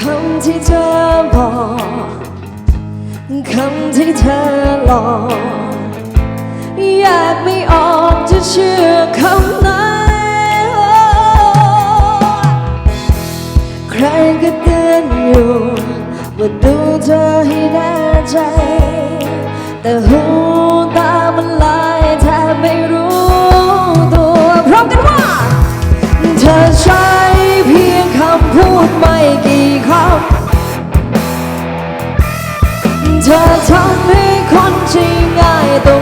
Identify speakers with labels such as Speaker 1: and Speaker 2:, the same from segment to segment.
Speaker 1: คำที่เธอบอกคำที่เธอหลอกอยากไม่ออกจะเชื่อคำไหนใครก็เตือนอยู่ว่า ธอทำให้คนที่ง่ายต้อ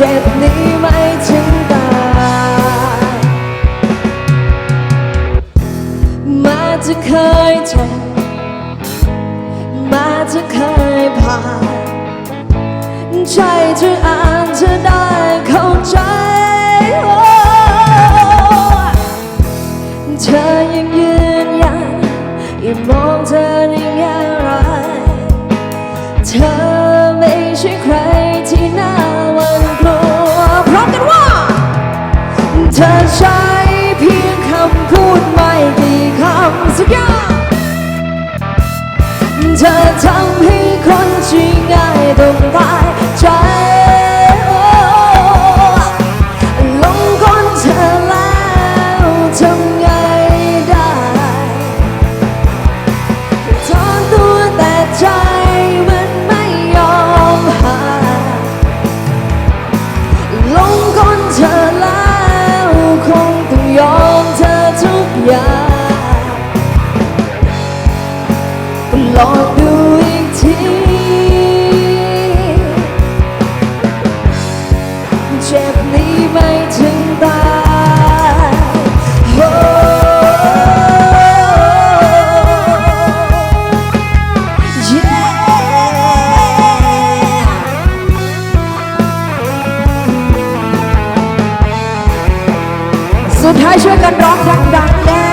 Speaker 1: เจ็บนี้ไม่ถึงตายมาจะเคยเจ็บมาจะเคยผ่านใจจะอ่า เธอทำให้คนที่ง่ายต้องตาย ลองดูอีกทีเจ็บนี้ไม่ถึงตายโอ้เย้สุดท้ายช่วยกันร้องดังๆน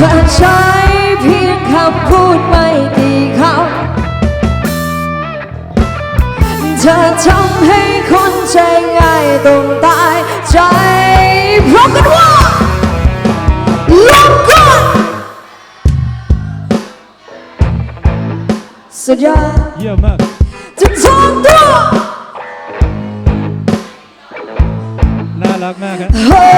Speaker 1: ธอใช้เพียงคำพูดไม่กี่คำเธอทำให้คนใจง่ายต้องตายใจพร้อมกันว่าลงก่อนสุดยอด
Speaker 2: เยี่ยมมาก
Speaker 1: จะทนตัว
Speaker 2: น่ารักมากครับ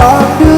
Speaker 1: ก็ล